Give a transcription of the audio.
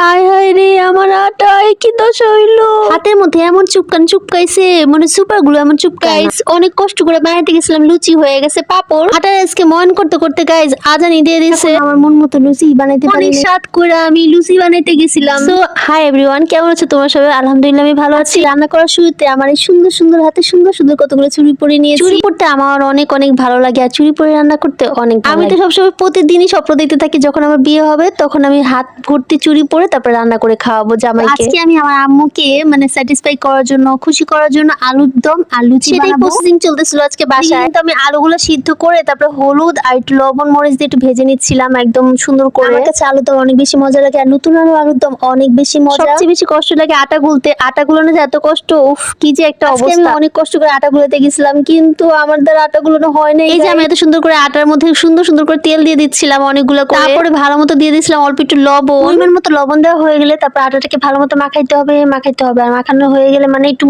হায় হায় রে আমার আটায় কি দোষ হইল। হাতের মধ্যে এমন চুপকান চুপকাইছে মানে সুপারগুলো এমন চুপকাইস অনেক কষ্ট করে বানাইতে গেছিলাম লুচি হয়ে গেছে পাপড়। আটা আজকে ময়ন করতে করতে গাইজ আজানি দিয়ে দিছে। আমার মন মতো লুচি বানাইতে পারি সাত করে আমি লুচি বানাইতে গেছিলাম। সো হাই এভরিওয়ান কেমন আছো তোমার সবাই? আলহামদুলিল্লাহ আমি ভালো আছি। রান্না করার শুরুতে আমার এই সুন্দর সুন্দর হাতে সুন্দর সুন্দর কতগুলো চুড়ি পরে নিয়েছি। চুড়ি পরতে আমার অনেক অনেক ভালো লাগে আর চুড়ি পরে রান্না করতে অনেক আমি তো সবসময় প্রতিদিনই স্বপ্ন দেখতে থাকি যখন আমার বিয়ে হবে তখন আমি হাত ভর্তি চুড়ি পরে তারপরে রান্না করে খাওয়াবো জামাইকে। আজকে আমি আমার আম্মুকে মানে স্যাটিসফাই করার জন্য খুশি করার জন্য আলুর দম আর লুচি সেটাই প্রসেসিং চলতেছিল আজকে বাসায়। কিন্তু আমি আলুগুলো সিদ্ধ করে তারপরে হলুদ আর একটু লবণ মরিচ দিয়ে একটু ভেজে নিচ্ছিলাম একদম সুন্দর করে। আমার কাছে আলুর দম অনেক বেশি মজা লাগে আর নতুন আলু আলুর দম অনেক বেশি মজা। সবচেয়ে বেশি কষ্ট লাগে আটা গুলতে। আটা গুলানো যে এত কষ্ট উফ কি যে একটা অবস্থা আমি অনেক কষ্ট করে আটা গুলাতে গেছিলাম কিন্তু আমার দ্বারা আটা গুলানো হয় না এই যে আমি এত সুন্দর করে আটার মধ্যে সুন্দর সুন্দর করে তেল দিয়ে দিচ্ছিলাম অনেকগুলো করে। তারপরে ভালো মতো দিয়ে দিয়েছিলাম অল্প একটু লবণ। পরিমাণ মতো লবণ দেওয়া হয়ে গেলে তারপর আটাটাকে ভালো মতো মাখাইতে হবে মাখাইতে হবে। আর মাখানো হয়ে গেলে মানে একটু